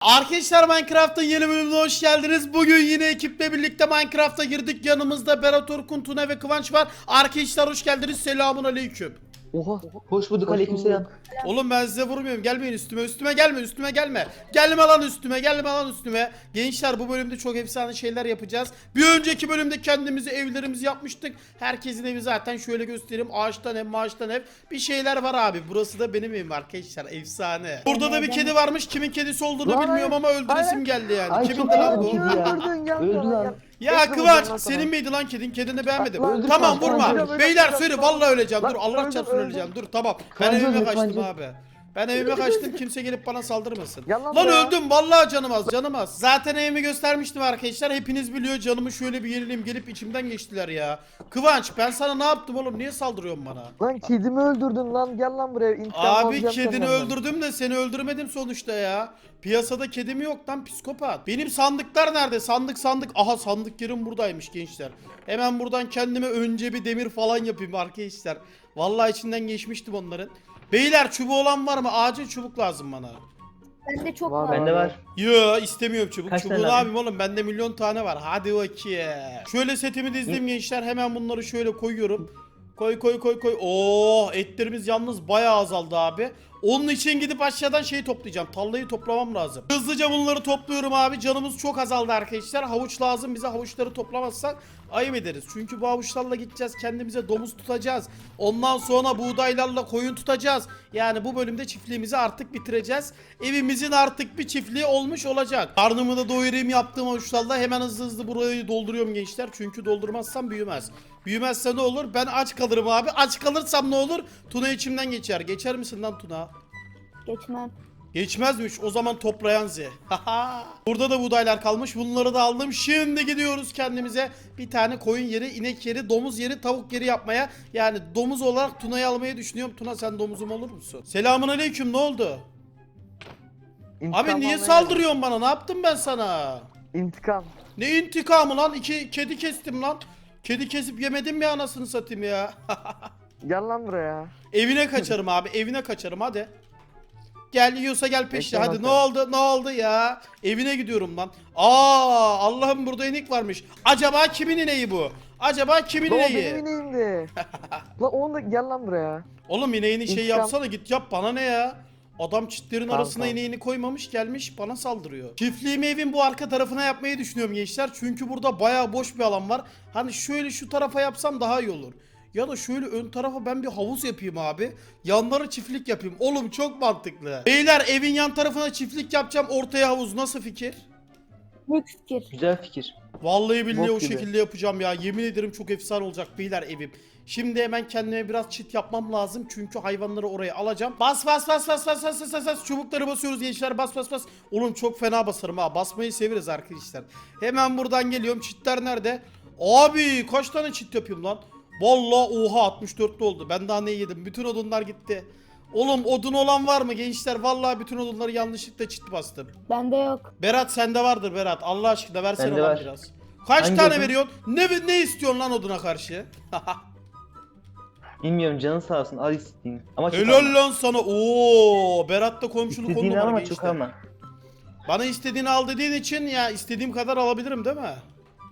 Arkadaşlar Minecraft'ın yeni bölümüne hoş geldiniz. Bugün yine ekiple birlikte Minecraft'a girdik. Yanımızda Berat Orkun, Tuna ve Kıvanç var. Arkadaşlar hoş geldiniz. Selamun aleyküm. Oha. Hoş bulduk aleykümselam. Oğlum ben size vurmuyorum. Gelmeyin üstüme. Üstüme gelme. Üstüme gelme. Gelme lan üstüme. Gelme lan üstüme. Gençler bu bölümde çok efsane şeyler yapacağız. Bir önceki bölümde kendimizi evlerimizi yapmıştık. Herkesin evi zaten şöyle göstereyim. Ağaçtan ev, maaştan ev. Bir şeyler var abi. Burası da benim evim arkadaşlar. Efsane. Burada da bir kedi varmış. Kimin kedisi olduğunu bilmiyorum ama öldüresim geldi yani. Ay, Kimin de lan bu? Öldü lan. Ya Öldürdün Kıvanç senin sana. miydi lan kedin? Kedini beğenmedim. Lan, tamam öldür, vurma. öldür, Beyler öldür, söyle öldür. vallahi öleceğim. Dur Lan, Allah öldür, çarpsın öldür. öleceğim. Dur tamam. Ben Kıvanç evime öldür, kaçtım abi. Ben evime kaçtım kimse gelip bana saldırmasın. Gel lan buraya. öldüm vallahi canım az canım az. Zaten evimi göstermiştim arkadaşlar. Hepiniz biliyor canımı şöyle bir yenileyim gelip içimden geçtiler ya. Kıvanç ben sana ne yaptım oğlum? Niye saldırıyorsun bana? Lan kedimi öldürdün lan gel lan buraya. İntikam Abi alacağım kedini senden. öldürdüm de seni öldürmedim sonuçta ya. Piyasada kedim yok lan psikopat. Benim sandıklar nerede? Sandık sandık. Aha sandık yerim buradaymış gençler. Hemen buradan kendime önce bir demir falan yapayım arkadaşlar. Vallahi içinden geçmiştim onların. Beyler çubuğu olan var mı? Acil çubuk lazım bana. Bende çok Var. Bende var. Yo istemiyorum çubuk. Kaç Çubuğu tane ne yapayım oğlum? Bende milyon tane var. Hadi bakayım. Şöyle setimi dizdim gençler. Hemen bunları şöyle koyuyorum. Koy koy koy koy. Oo etlerimiz yalnız bayağı azaldı abi. Onun için gidip aşağıdan şey toplayacağım. Tallayı toplamam lazım. Hızlıca bunları topluyorum abi. Canımız çok azaldı arkadaşlar. Havuç lazım bize. Havuçları toplamazsak ayıp ederiz. Çünkü bu havuçlarla gideceğiz. Kendimize domuz tutacağız. Ondan sonra buğdaylarla koyun tutacağız. Yani bu bölümde çiftliğimizi artık bitireceğiz. Evimizin artık bir çiftliği olmuş olacak. Karnımı da doyurayım yaptığım havuçlarla hemen hızlı hızlı burayı dolduruyorum gençler. Çünkü doldurmazsam büyümez. Büyümezse ne olur? Ben aç kalırım abi. Aç kalırsam ne olur? Tuna içimden geçer. Geçer misin lan Tuna? Geçmem. Geçmezmiş. O zaman toplayan Z. Haha. Burada da buğdaylar kalmış. Bunları da aldım. Şimdi gidiyoruz kendimize bir tane koyun yeri, inek yeri, domuz yeri, tavuk yeri yapmaya. Yani domuz olarak Tuna'yı almayı düşünüyorum. Tuna sen domuzum olur musun? Selamun aleyküm. Ne oldu? İntikam Abi niye almaya saldırıyorsun bana? Ne yaptım ben sana? İntikam. Ne intikamı lan? İki kedi kestim lan. Kedi kesip yemedim mi anasını satayım ya? Gel lan buraya. Evine kaçarım abi. Evine kaçarım hadi. Gel yiyorsa gel. Bekle Hadi ne bakalım. oldu? Ne oldu ya? Evine gidiyorum lan. Aa Allah'ım burada inek varmış. Acaba kimin ineği bu? Acaba kimin Lan o ineği? benim ineğimdi. lan onu da gel lan buraya. Oğlum ineğini şey İntikam. yapsana git yap bana ne ya? Adam çitlerin Tamam, arasına tamam. ineğini koymamış gelmiş bana saldırıyor. Çiftliğimi evin bu arka tarafına yapmayı düşünüyorum gençler. Çünkü burada bayağı boş bir alan var. Hani şöyle şu tarafa yapsam daha iyi olur. Ya da şöyle ön tarafa ben bir havuz yapayım abi. Yanlara çiftlik yapayım. Oğlum çok mantıklı. Beyler evin yan tarafına çiftlik yapacağım. Ortaya havuz nasıl fikir? büyük fikir. Güzel fikir. Vallahi billahi o şekilde yapacağım ya. Yemin ederim çok efsane olacak beyler evim. Şimdi hemen kendime biraz çit yapmam lazım. Çünkü hayvanları oraya alacağım. Bas bas bas bas bas bas bas bas. bas. Çubukları basıyoruz gençler. Bas bas bas. Oğlum çok fena basarım ha. Basmayı severiz arkadaşlar. Hemen buradan geliyorum. Çitler nerede? Abi kaç tane çit yapayım lan? Vallahi oha 64'lü oldu. Ben daha ne yedim? Bütün odunlar gitti. Oğlum odun olan var mı gençler? Vallahi bütün odunları yanlışlıkla çit bastım. Bende yok. Berat sende vardır Berat. Allah aşkına versene Bende lan var. biraz. Kaç Hangi tane odun? veriyorsun? Ne ne istiyorsun lan oduna karşı? Bilmiyorum canın sağ olsun al istediğin. Ama çok Helal alma. lan sana. Oo, Berat'la komşuluk on İstediğini al ama gençler. çok alma. Bana istediğini al dediğin için ya istediğim kadar alabilirim değil mi?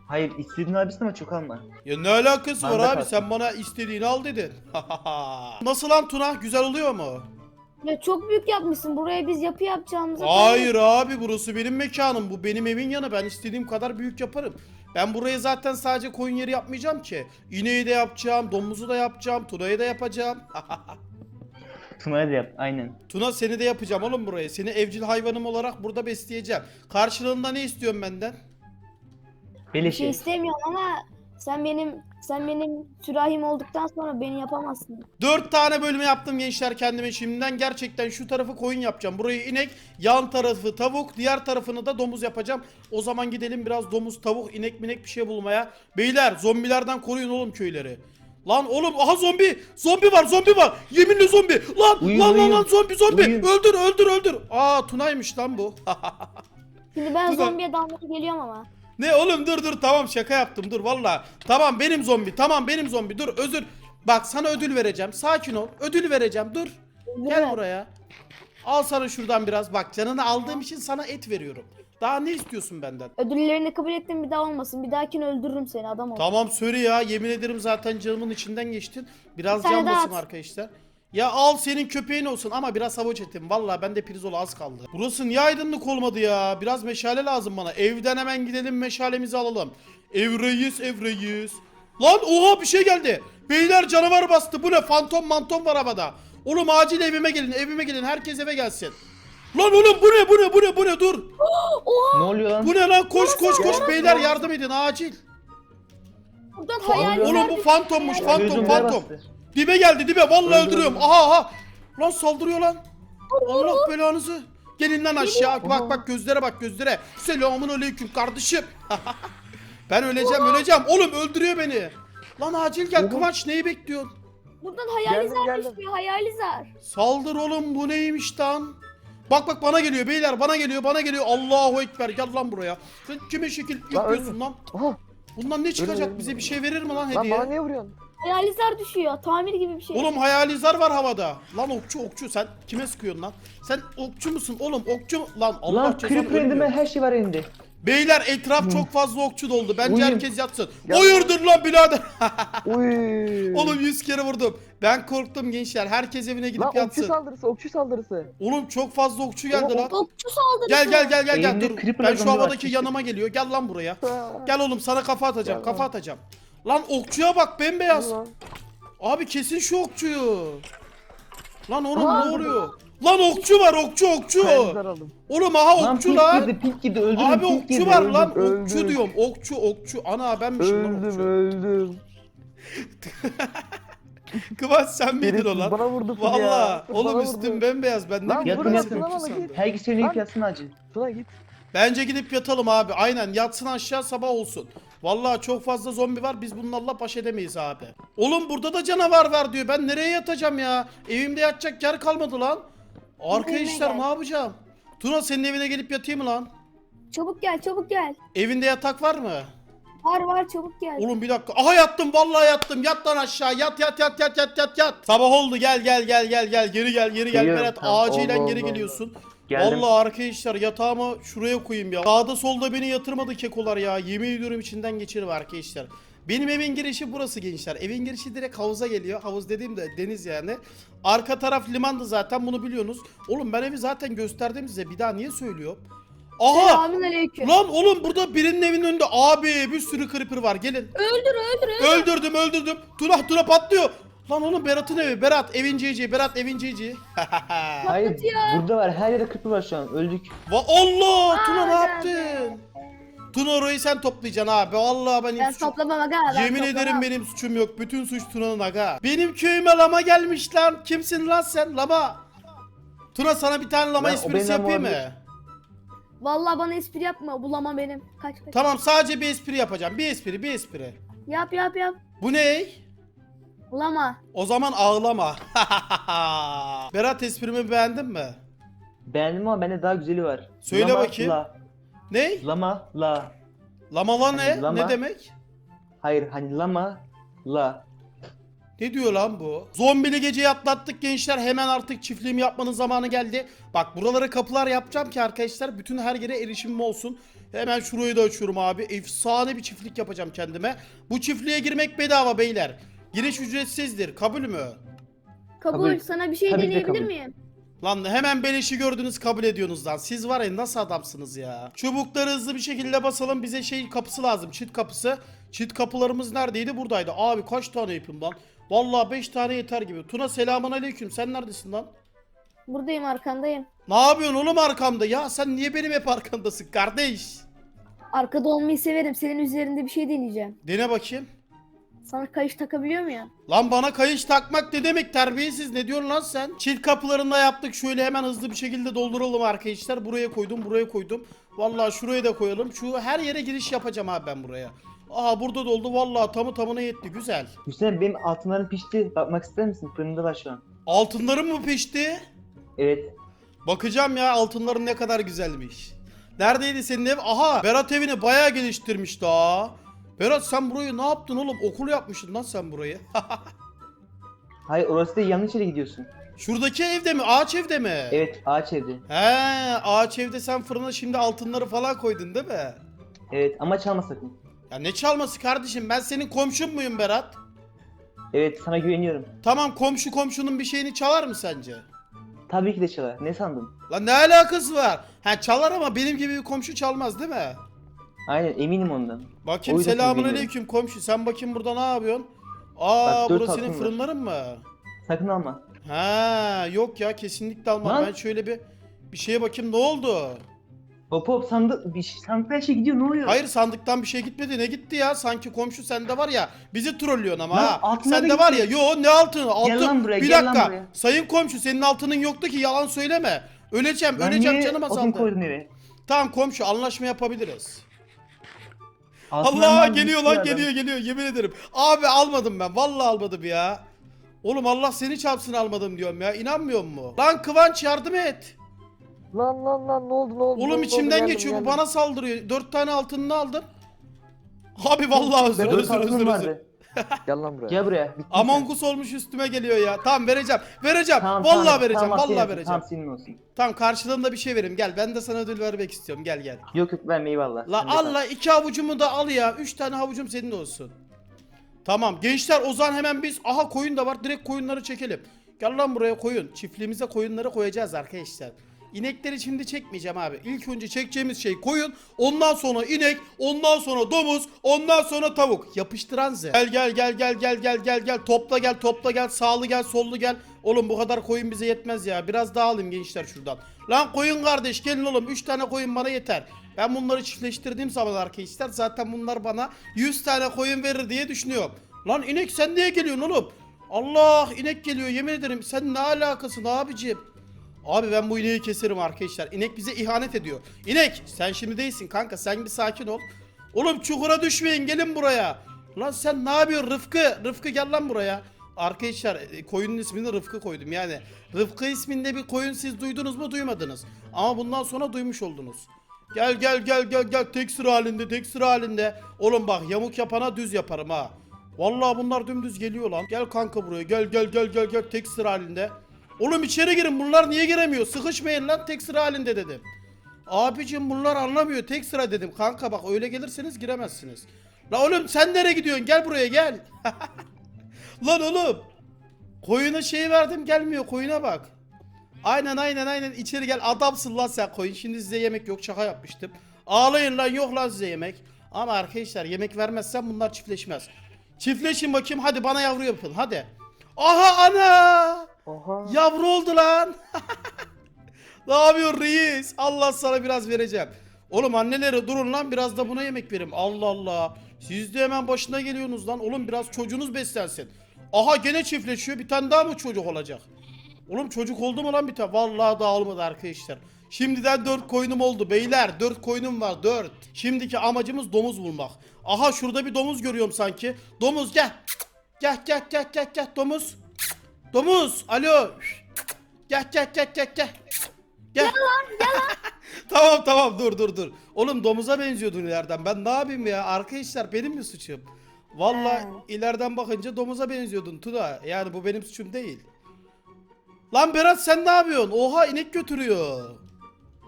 Hayır istediğini alabilirsin ama çok alma. Ya ne alakası var Bende abi? kalsın. Sen bana istediğini al dedin. Nasıl lan Tuna? Güzel oluyor mu? Ya çok büyük yapmışsın. Buraya biz yapı yapacağımıza. Hayır abi burası benim mekanım. Bu benim evin yanı. Ben istediğim kadar büyük yaparım. Ben buraya zaten sadece koyun yeri yapmayacağım ki. İneği de yapacağım, domuzu da yapacağım, Tuna'yı da yapacağım. Tuna'ya da yap aynen. Tuna seni de yapacağım oğlum buraya. Seni evcil hayvanım olarak burada besleyeceğim. Karşılığında ne istiyorsun benden? Bir şey istemiyorum ama sen benim sen benim sürahim olduktan sonra beni yapamazsın. Dört tane bölümü yaptım gençler kendime şimdiden. Gerçekten şu tarafı koyun yapacağım. Burayı inek, yan tarafı tavuk, diğer tarafını da domuz yapacağım. O zaman gidelim biraz domuz, tavuk, inek minek bir şey bulmaya. Beyler zombilerden koruyun oğlum köyleri. Lan oğlum aha zombi! Zombi var zombi var! Yeminle zombi! Lan Uyuyun, lan lan uyuyun. lan zombi zombi! Uyuyun. Öldür öldür öldür! Aa Tuna'ymış lan bu. Şimdi ben Tuna- zombiye dalmaya geliyorum ama. Ne oğlum dur dur tamam şaka yaptım dur valla. Tamam benim zombi tamam benim zombi dur özür. Bak sana ödül vereceğim sakin ol ödül vereceğim dur. Gel buraya. Al sana şuradan biraz. Bak canını aldığım için sana et veriyorum. Daha ne istiyorsun benden? Ödüllerini kabul ettim bir daha olmasın. Bir dahakine öldürürüm seni adam ol. Tamam söyle ya. Yemin ederim zaten canımın içinden geçtin. Biraz Bir tane can daha basın at. arkadaşlar. Ya al senin köpeğin olsun ama biraz havuç etim. Valla bende pirzola az kaldı. Burası niye aydınlık olmadı ya? Biraz meşale lazım bana. Evden hemen gidelim meşalemizi alalım. Ev reis ev reis. Lan oha bir şey geldi. Beyler canavar bastı. Bu ne? Fantom mantom var havada. Oğlum acil evime gelin. Evime gelin. Herkes eve gelsin. Lan oğlum bu ne? Bu ne? Bu ne? Bu ne? Dur. Ne oluyor lan? Bu ne lan? Koş koş koş. Beyler yardım edin acil. Buradan Oğlum, bu fantommuş. Fantom Gözümde fantom. bastı. Dibe geldi dibe vallahi Öldü, öldürüyorum. öldü. Aha aha. Lan saldırıyor lan. Allah belanızı. Gelin lan aşağı. Bak bak gözlere bak gözlere. Selamun aleyküm kardeşim. ben öleceğim öleceğim. Oğlum öldürüyor beni. Lan acil gel. Kıvanç neyi bekliyorsun? Buradan Geldim, zar geldim. düşüyor hayali zar. Saldır oğlum bu neymiş lan? Bak bak bana geliyor beyler bana geliyor bana geliyor. Allahu ekber gel lan buraya. Sen kime şekil yapıyorsun lan? Aha. Bundan ne çıkacak ölme, bize ölme. bir şey verir mi lan Lan hediye? bana niye vuruyorsun? Hayali zar düşüyor. Tamir gibi bir şey. Oğlum hayalizar var havada. Lan okçu okçu sen kime sıkıyorsun lan? Sen okçu musun oğlum okçu mu? Lan Allah Lan cezanı creeper vermiyor. her şey var elinde. Beyler etraf çok fazla okçu doldu. Bence Uyuyun. herkes yatsın. Ya- Hayırdır lan birader? Uy. oğlum 100 kere vurdum. Ben korktum gençler. Herkes evine gidip Lan okçu yatsın. saldırısı, okçu saldırısı. Oğlum çok fazla okçu geldi lan. Okçu saldırısı. Gel gel gel gel gel Elimde dur. creeper Ben şu adamı var. havadaki yanıma geliyor. Gel lan buraya. Gel oğlum sana kafa atacağım. Gel Kafa lan. atacağım. Lan okçuya bak bembeyaz. Lan. Abi kesin şu okçuyu. Lan oğlum Aa. ne oluyor? Lan okçu var okçu okçu. Hayalizar aldım. Oğlum aha Lan okçu pink lan. girdi pink girdi öldürdüm Abi okçu girdi. var öldüm, lan. öldüm. Okçu diyorum. Okçu okçu. Ana benmişim lan Öldüm, okçu. öldüm. Kıvanç sen miydin o lan? Bana vurdu full ya. Valla. Oğlum üstüm bembeyaz. Ben ne Lan bileyim vurun, nasıl vurun, okçu sandım. Herkes Lan. yatsın acil. Tuna git. Bence gidip yatalım abi. Aynen yatsın aşağı sabah olsun. Vallahi çok fazla zombi var. Biz bunlarla baş edemeyiz abi. Oğlum burada da canavar var diyor. Ben nereye yatacağım ya? Evimde yatacak yer kalmadı lan. Arkadaşlar ne yapacağım? Tuna senin evine gelip yatayım mı lan? Çabuk gel çabuk gel. Evinde yatak var mı? Var var çabuk gel. Oğlum bir dakika. Aha yattım vallahi yattım. Yat lan aşağı. Yat yat yat yat yat yat yat. Sabah oldu. Gel gel gel gel gel. Geri gel geri gel. Geliyorum, Berat tamam. acilen Allah geri Allah. geliyorsun. Geldim. Vallahi arkadaşlar yatağımı şuraya koyayım ya. Sağda solda beni yatırmadı kekolar ya. Yemin ediyorum içinden geçirir arkadaşlar. Benim evin girişi burası gençler. Evin girişi direkt havuza geliyor. Havuz dediğim de deniz yani. Arka taraf limandı zaten bunu biliyorsunuz. Oğlum ben evi zaten gösterdim size. Bir daha niye söylüyorum? Aha! Lan oğlum burada birinin evinin önünde abi bir sürü creeper var. Gelin. Öldür öldür öldür. Öldürdüm öldürdüm. Tuna Tuna patlıyor. Lan oğlum Berat'ın evi. Berat evin cici. Berat evin cici. Hayır burada var her yerde creeper var şu an öldük. Va Allah Tuna ne Aa, yaptın? Tuna orayı sen toplayacaksın abi. Vallahi ben Ben hiç suçum- toplamam aga. ben Yemin toplamam. ederim benim suçum yok. Bütün suç Tuna'nın aga. Benim köyüme lama gelmiş lan. Kimsin lan sen? Lama. Tuna sana bir tane lama o esprisi benim yapayım mı? Vallahi bana espri yapma. Bulama benim. Kaç kaç. Tamam sadece bir espri yapacağım. Bir espri, bir espri. Yap yap yap. Bu ne? Bulama. O zaman ağlama. Berat esprimi beğendin mi? Beğendim ama bende daha güzeli var. Söyle Lama, bakayım. La. Ne? Lama la. Lamalar ne? Lama. Ne demek? Hayır hani lama la. Ne diyor lan bu? Zombili geceyi atlattık gençler. Hemen artık çiftliğimi yapmanın zamanı geldi. Bak buralara kapılar yapacağım ki arkadaşlar bütün her yere erişimim olsun. Hemen şurayı da açıyorum abi. Efsane bir çiftlik yapacağım kendime. Bu çiftliğe girmek bedava beyler. Giriş ücretsizdir. Kabul mü? Kabul. Kabul. Sana bir şey Tabii ki deneyebilir kabul. miyim? Lan hemen beleşi gördünüz kabul ediyorsunuz lan. Siz var ya nasıl adamsınız ya. Çubukları hızlı bir şekilde basalım. Bize şey kapısı lazım. Çit kapısı. Çit kapılarımız neredeydi? Buradaydı. Abi kaç tane yapayım lan? Vallahi 5 tane yeter gibi. Tuna selamun aleyküm. Sen neredesin lan? Buradayım arkandayım. Ne yapıyorsun oğlum arkamda? Ya sen niye benim hep arkamdasın kardeş? Arkada olmayı severim. Senin üzerinde bir şey deneyeceğim. Dene bakayım. Sana kayış takabiliyor muyum? Lan bana kayış takmak ne demek terbiyesiz ne diyorsun lan sen? Çift kapılarında yaptık şöyle hemen hızlı bir şekilde dolduralım arkadaşlar. Buraya koydum buraya koydum. Vallahi şuraya da koyalım. Şu her yere giriş yapacağım abi ben buraya. Aha burada doldu vallahi tamı tamına yetti güzel. Hüseyin benim altınlarım pişti. Bakmak ister misin? Fırında var şu an. Altınlarım mı pişti? Evet. Bakacağım ya altınların ne kadar güzelmiş. Neredeydi senin ev? Aha Berat evini bayağı geliştirmiş daha. Berat sen burayı ne yaptın oğlum? Okul yapmışsın lan sen burayı. Hayır orası da yanlış yere gidiyorsun. Şuradaki evde mi? Ağaç evde mi? Evet ağaç evde. He, ağaç evde sen fırına şimdi altınları falan koydun değil mi? Evet ama çalma sakın. Ya ne çalması kardeşim? Ben senin komşun muyum Berat? Evet sana güveniyorum. Tamam komşu komşunun bir şeyini çalar mı sence? Tabii ki de çalar. Ne sandın? Lan ne alakası var? Ha çalar ama benim gibi bir komşu çalmaz değil mi? Aynen eminim ondan. Bakayım O yüzden selamun aleyküm komşu. Sen bakayım burada ne yapıyorsun? Aa Bak, dört burası senin var. fırınların mı? Sakın alma. Ha yok ya kesinlikle almam. Lan. Ben şöyle bir bir şeye bakayım ne oldu? Hop hop sandık, bir şey, sandıkta her şey gidiyor ne oluyor? Hayır sandıktan bir şey gitmedi. Ne gitti ya? Sanki komşu sende var ya. Bizi trollüyorsun ama Lan, ha. Sende var ya. Yo ne altını? Altın. lan buraya, bir gel lan dakika. buraya. Sayın komşu senin altının yoktu ki yalan söyleme. Öleceğim, Lan öleceğim niye canım odun azaldı. koydun eve? Tamam komşu anlaşma yapabiliriz. Allah geliyor lan adam. geliyor geliyor yemin ederim. Abi almadım ben vallahi almadım ya. Oğlum Allah seni çarpsın almadım diyorum ya inanmıyor mu? Lan Kıvanç yardım et. Lan lan lan ne oldu ne oldu? ne Oğlum oldu? içimden Geldim, geçiyor bu geldim. bana saldırıyor. Dört tane altınını aldım. Abi vallahi özür Benim özür özür özür. vardı. Gel lan buraya. Gel buraya. Bittin Among. Us olmuş üstüme geliyor ya. Tamam vereceğim. Vereceğim. Tamam, vallahi tamam, vereceğim. tamam, vallahi senin vereceğim. Tamam senin olsun. Tamam karşılığında bir şey verim. Gel ben de sana ödül vermek istiyorum. Gel gel. Yok yok verme eyvallah. La Sen de iki avucumu da al ya. Üç tane havucum senin olsun. Tamam gençler o zaman hemen biz aha koyun da var direkt koyunları çekelim. Gel lan buraya koyun. Çiftliğimize koyunları koyacağız arkadaşlar. İnekleri şimdi çekmeyeceğim abi. İlk önce çekeceğimiz şey koyun. Ondan sonra inek. Ondan sonra domuz. Ondan sonra tavuk. Yapıştıran Z. Gel gel gel gel gel gel gel gel. Topla gel topla gel. Sağlı gel sollu gel. Oğlum bu kadar koyun bize yetmez ya. Biraz daha alayım gençler şuradan. Lan koyun kardeş gelin oğlum. 3 tane koyun bana yeter. Ben bunları çiftleştirdiğim zaman arkadaşlar zaten bunlar bana 100 tane koyun verir diye düşünüyorum. Lan inek sen niye geliyorsun oğlum? Allah inek geliyor yemin ederim. Sen ne alakasın abicim? Abi ben bu ineği keserim arkadaşlar. İnek bize ihanet ediyor. İnek sen şimdi değilsin kanka sen bir sakin ol. Oğlum çukura düşmeyin gelin buraya. Lan sen ne yapıyorsun Rıfkı? Rıfkı gel lan buraya. Arkadaşlar e, koyunun ismini Rıfkı koydum yani. Rıfkı isminde bir koyun siz duydunuz mu duymadınız. Ama bundan sonra duymuş oldunuz. Gel gel gel gel gel tek sıra halinde tek sıra halinde. Oğlum bak yamuk yapana düz yaparım ha. Vallahi bunlar dümdüz geliyor lan. Gel kanka buraya gel gel gel gel gel tek sıra halinde. Oğlum içeri girin bunlar niye giremiyor? Sıkışmayın lan tek sıra halinde dedim. Abicim bunlar anlamıyor tek sıra dedim. Kanka bak öyle gelirseniz giremezsiniz. La oğlum sen nereye gidiyorsun? Gel buraya gel. lan oğlum. Koyuna şey verdim gelmiyor koyuna bak. Aynen aynen aynen içeri gel adamsın lan sen koyun. Şimdi size yemek yok şaka yapmıştım. Ağlayın lan yok lan size yemek. Ama arkadaşlar yemek vermezsem bunlar çiftleşmez. Çiftleşin bakayım hadi bana yavru yapın hadi. Aha ana. Oha. Yavru oldu lan. ne yapıyorsun reis? Allah sana biraz vereceğim. Oğlum annelere durun lan biraz da buna yemek verim. Allah Allah. Siz de hemen başına geliyorsunuz lan. Oğlum biraz çocuğunuz beslensin. Aha gene çiftleşiyor. Bir tane daha mı çocuk olacak? Oğlum çocuk oldu mu lan bir tane? Vallahi daha olmadı arkadaşlar. Şimdiden 4 koyunum oldu beyler. 4 koyunum var 4. Şimdiki amacımız domuz bulmak. Aha şurada bir domuz görüyorum sanki. Domuz gel. Gel gel gel gel gel domuz. Domuz alo. Gel gel gel gel gel. Gel. tamam tamam dur dur dur. Oğlum domuza benziyordun ileriden. Ben ne yapayım ya? Arkadaşlar benim mi suçum? Vallahi Ha. ileriden bakınca domuza benziyordun Tuna. Yani bu benim suçum değil. Lan Berat sen ne yapıyorsun? Oha inek götürüyor.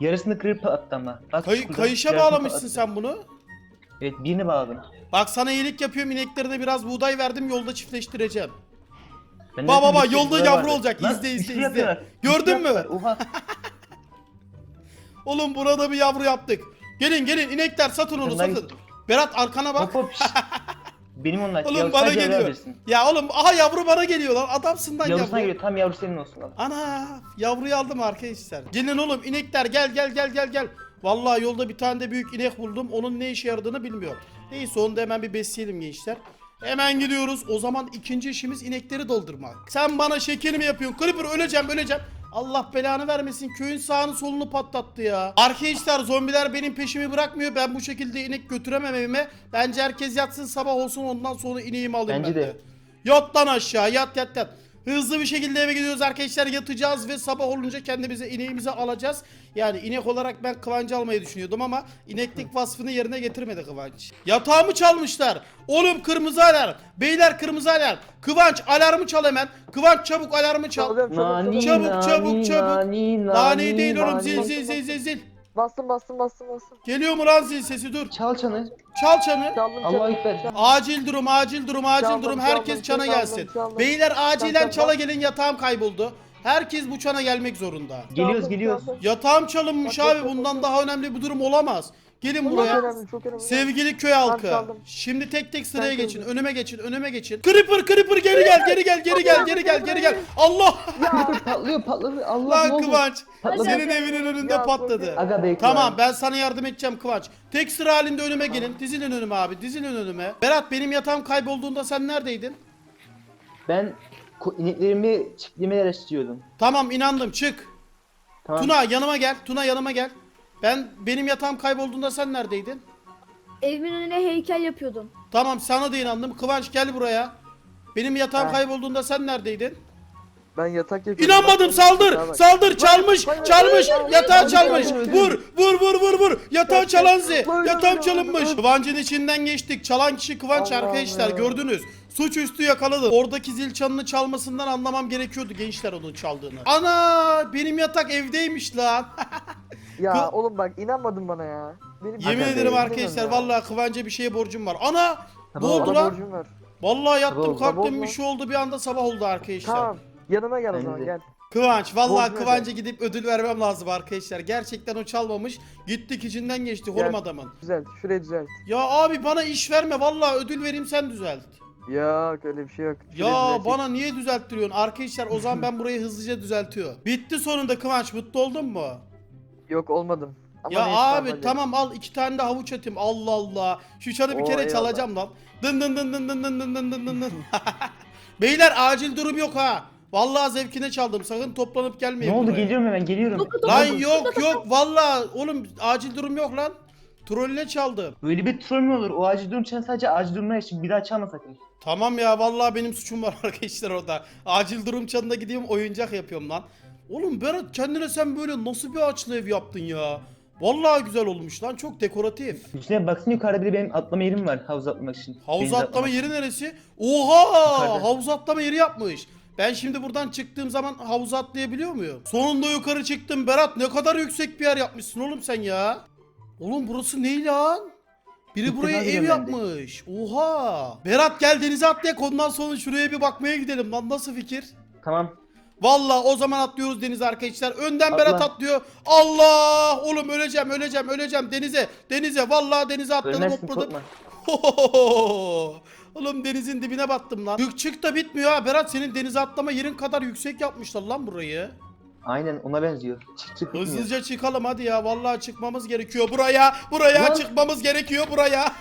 Yarısını kırıp attı ama. Bak, Kay- şurada kayışa yarısını bağlamışsın sen bunu. Evet birini bağladım. Bak sana iyilik yapıyorum ineklerine biraz buğday verdim yolda çiftleştireceğim. Zaten baba, bir sürü yolda yavru olacak. Lan, İzle, izle, üçlü izle. yapıyorlar. Gördün mü? Oha. Oğlum burada bir yavru yaptık. Gelin gelin inekler satın onu satın. Berat arkana bak. Hop hop. şşt. Benim onlar. Oğlum Yavru bana geliyor. Ya oğlum aha yavru bana geliyor lan. Adamsın lan Yavrusuna yavru. geliyor. Tam yavru senin olsun. al. Ana yavruyu aldım arkadaşlar. Gelin oğlum inekler gel gel gel gel gel. Vallahi yolda bir tane de büyük inek buldum. Onun ne işe yaradığını bilmiyorum. Neyse onu da hemen bir besleyelim gençler. Hemen gidiyoruz. O zaman ikinci işimiz inekleri doldurmak. Sen bana şekil mi yapıyorsun? Creeper öleceğim öleceğim. Allah belanı vermesin. Köyün sağını solunu patlattı ya. Arkadaşlar zombiler benim peşimi bırakmıyor. Ben bu şekilde inek götüremem evime. Bence herkes yatsın sabah olsun ondan sonra ineğimi alayım Bence ben de. Yat lan aşağı yat yat yat. Hızlı bir şekilde eve gidiyoruz arkadaşlar yatacağız ve sabah olunca kendimize ineğimizi alacağız. Yani inek olarak ben Kıvanç'ı almayı düşünüyordum ama ineklik vasfını yerine getirmedi Kıvanç. Yatağımı çalmışlar. Oğlum kırmızı alarm. Beyler kırmızı alarm. Kıvanç alarmı çal hemen. Kıvanç çabuk alarmı çal. Çabuk Nani, çabuk. Çabuk, nani, çabuk. nani, Daha nani, ne değil oğlum nani. zil zil zil zil zil. Bastım bastım bastım bastım. Geliyor mu lan zil sesi dur. Çal çanı. Çal çanı. Çaldım Allahu çaldım. Ekber. çaldım. Acil durum, acil durum, acil Çaldım, durum. çaldım, Herkes çana çaldım, gelsin. çaldım. Beyler acilen Çaldım, çala çaldım. gelin yatağım kayboldu. Herkes bu çana gelmek zorunda. Geliyoruz Çaldım, geliyoruz. çaldım. Yatağım çalınmış Bak, abi. Bundan daha önemli bir durum olamaz. Gelin Çok buraya. önemli çok önemli. Sevgili köy halkı. çaldım. Şimdi tek tek sıraya Ben geçin. Önüme geçin. Önüme geçin. Creeper Creeper geri gel. Geri gel. Geri gel. Geri gel. Geri gel. Allah! patlıyor patladı. Allah ne Lan oldu? Kıvanç. Patladı. Senin evinin önünde Ya, patladı. Aga bekle. Tamam ben sana yardım edeceğim Kıvanç. Tek sıra halinde önüme gelin. Dizilin önüme abi. Dizilin önüme. Berat benim yatağım kaybolduğunda sen neredeydin? Ben ko- ineklerimi çiftliğime yerleştiriyordum. Tamam inandım. Çık. Tamam. Tuna yanıma gel. Tuna yanıma gel. Ben benim yatağım kaybolduğunda sen neredeydin? Evimin önüne heykel yapıyordum. Tamam sana da inandım. Kıvanç gel buraya. Benim yatağım Ha. kaybolduğunda sen neredeydin? Ben yatak yapıyorum. İnanmadım saldır. Saldır çalmış. Çalmış. Yatağı çalmış. Vur vur vur vur vur. Yatağı çalan zi. Hayır, Yatağım çalınmış. Kıvanç'ın içinden geçtik. Çalan kişi Kıvanç arkadaşlar ya. gördünüz. Suçüstü yakaladı. Oradaki zil çalını çalmasından anlamam gerekiyordu gençler onun çaldığını. Ana benim yatak evdeymiş lan. Ya Kı- oğlum bak inanmadın bana ya. Benim Yemin ederim arkadaşlar ya. vallahi Kıvanç'a bir şeye borcum var. Ana ne Tamam, oldu Bana lan? borcum var. Vallahi yattım Sabah kalktım bir oldu. şey oldu bir anda sabah oldu arkadaşlar. Tamam. Yanıma gel o zaman de. gel. Kıvanç vallahi Borcum Kıvanç'a gidip ödül vermem lazım arkadaşlar. Gerçekten o çalmamış. Gittik içinden geçti Gel. oğlum adamın. Düzelt. Şurayı düzelt. Ya abi bana iş verme vallahi ödül vereyim sen düzelt. Yok öyle bir şey yok. Şurayı Ya düzelteyim. bana niye düzelttiriyorsun? Arkadaşlar o zaman ben burayı hızlıca düzeltiyor. Bitti sonunda Kıvanç mutlu oldun mu? Yok olmadım. Ama ya neyse, abi hadi. tamam al iki tane de havuç atayım. Allah Allah. Şu çanı bir Oo, kere eyvallah. çalacağım lan. Dın dın dın dın dın dın dın dın dın dın dın. Beyler acil durum yok ha. Vallahi zevkine çaldım. Sakın toplanıp gelmeyin Ne oldu buraya. geliyorum hemen geliyorum. Doku, doku. Lan yok yok vallahi oğlum acil durum yok lan. Trolüne çaldım. Böyle bir troll mü olur? O acil durum çanı sadece acil durumlar için bir daha çalma sakın. Tamam ya vallahi benim suçum var arkadaşlar orada. Acil durum çanına gidiyorum oyuncak yapıyorum lan. Oğlum Berat kendine sen böyle nasıl bir ağaçlı ev yaptın ya? Vallahi güzel olmuş lan çok dekoratif. Üstüne baksın yukarıda bir benim atlama yerim var havuz atlamak için. Havuz Denize atlama atlamak. yeri neresi? Oha! Yukarıda. Havuz atlama yeri yapmış. Ben şimdi buradan çıktığım zaman havuza atlayabiliyor muyum? Sonunda yukarı çıktım Berat. Ne kadar yüksek bir yer yapmışsın oğlum sen ya. Oğlum burası ne lan? Biri buraya ev de. yapmış. Oha! Berat gel denize atlayak ondan sonra şuraya bir bakmaya gidelim lan. Nasıl fikir? Tamam. Vallahi o zaman atlıyoruz denize arkadaşlar. Önden Atla. Berat atlıyor. Allah! Oğlum öleceğim, öleceğim, öleceğim denize. Denize vallahi denize atladım Ölmezsin hopladım. korkma. Oğlum denizin dibine battım lan. Çık çık da bitmiyor ha. Berat senin denize atlama yerin kadar yüksek yapmışlar lan burayı. Aynen ona benziyor. Çık çık bitmiyor. Hızlıca çıkalım hadi ya. Vallahi çıkmamız gerekiyor buraya. Buraya Lan. çıkmamız gerekiyor buraya.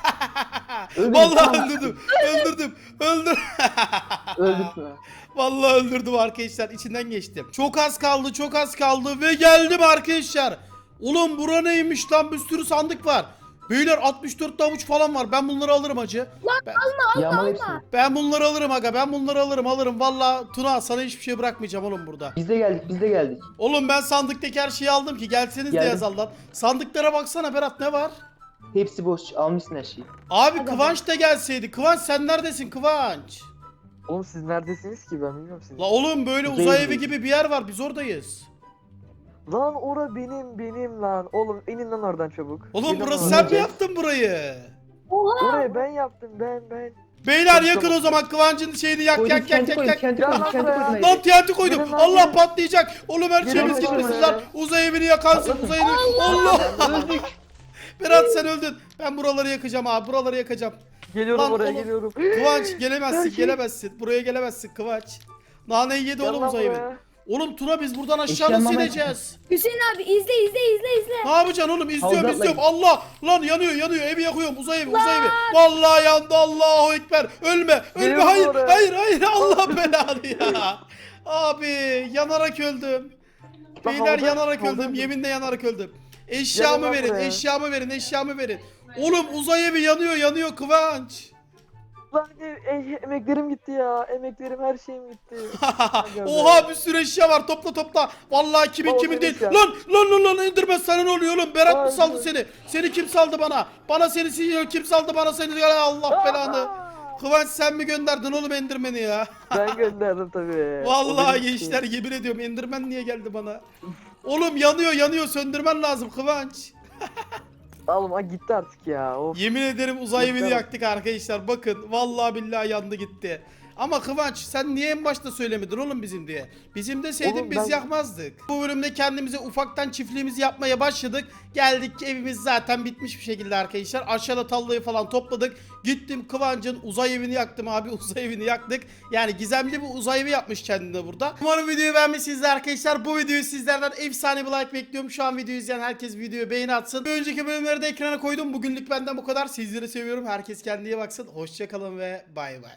Vallahi öldürdüm. Öldürdüm. Öldür. Öldürsün ha. Vallahi öldürdüm arkadaşlar. İçinden geçtim. Çok az kaldı, çok az kaldı ve geldim arkadaşlar. Oğlum bura neymiş lan? Bir sürü sandık var. Beyler 64 avuç falan var. Ben bunları alırım hacı. Ben, Yağmal hepsini. ben bunları alırım aga. Ben bunları alırım, alırım. Vallahi Tuna sana hiçbir şey bırakmayacağım oğlum burada. Biz de geldik biz de geldik. Oğlum ben sandıktaki her şeyi aldım ki. Gelseniz de Geldim. yazalım. Sandıklara baksana Berat ne var? Hepsi boş almışsın her şeyi. Abi Hadi Kıvanç da gelseydi. Kıvanç sen neredesin Kıvanç? Oğlum siz neredesiniz ki ben bilmiyorum sizi. La oğlum böyle Uzay uzay evi. evi gibi bir yer var. Biz oradayız. Lan ora benim benim lan. Oğlum inin lan oradan çabuk. Oğlum İnin burası lan sen mi yaptın burayı? Oha! Orayı ben yaptım ben ben. Beyler yakın o zaman Kıvanç'ın şeyini yak Koydum yak yak yak koydum yak. koydum lan koydum. Lan TNT koydum. Lan, Allah patlayacak. Oğlum her şeyimiz lan sizler. Uzay evini yakarsın. Uzay evini. Allah. Öldük. Berat sen öldün. Ben buraları yakacağım abi. Buraları yakacağım. Geliyorum Lan oraya oğlum. geliyorum. Kıvanç gelemezsin. Gelemezsin. Buraya gelemezsin Kıvanç. Naneyi yedi Gel oğlum lan uzay evi. buraya. Oğlum Tuna biz buradan aşağı Eşya nasıl ineceğiz? Hüseyin abi izle izle izle izle. Ne yapacaksın oğlum? İzliyorum Havuzatla izliyorum. Allah! Lan yanıyor yanıyor. Evi yakıyorum. Uzay evi uzay evi. Vallahi yandı. Allahu Ekber. Ölme. Ölme. Geliyorum Hayır. oraya. Hayır hayır. Allah belanı ya. Abi yanarak öldüm. Beyler havada- yanarak havada öldüm. öldüm. Yeminle yanarak öldüm. Eşyamı verin. Eşyamı verin. Eşyamı verin. Oğlum uzay evi yanıyor yanıyor Kıvanç. Lan e- e- emeklerim gitti ya. Emeklerim her şeyim gitti. Oha bir sürü eşya var topla topla. Vallahi kimin Baba, kimin benim değil. eşya. Lan lan lan lan indirme sana ne oluyor oğlum? Berat mı Ay, saldı dur. seni? Seni kim saldı bana? Bana seni siliyor kim saldı bana seni? Ya Allah belanı. Aa! Kıvanç sen mi gönderdin oğlum Enderman'i ya? Ben gönderdim tabii. O Vallahi benim gençler yemin ediyorum Enderman niye geldi bana? Oğlum yanıyor yanıyor söndürmen lazım Kıvanç. Oğlum ha gitti artık ya. Of. Yemin ederim uzay evini yaktık arkadaşlar. Bakın vallahi billahi yandı gitti. Ama Kıvanç sen niye en başta söylemedin oğlum bizim diye? Bizim deseydin Oğlum biz ben- yakmazdık. Bu bölümde kendimize ufaktan çiftliğimizi yapmaya başladık. Geldik evimiz zaten bitmiş bir şekilde arkadaşlar. Aşağıda tallayı falan topladık. Gittim Kıvanç'ın uzay evini yaktım abi. Uzay evini yaktık. Yani gizemli bir uzay evi yapmış kendine burada. Umarım videoyu beğenmişsinizdir arkadaşlar. Bu videoyu sizlerden efsane bir like bekliyorum. Şu an videoyu izleyen herkes videoya beğeni atsın. Bir önceki bölümleri de ekrana koydum. Bugünlük benden bu kadar. Sizleri seviyorum. Herkes kendine iyi baksın. Hoşçakalın ve bay bay.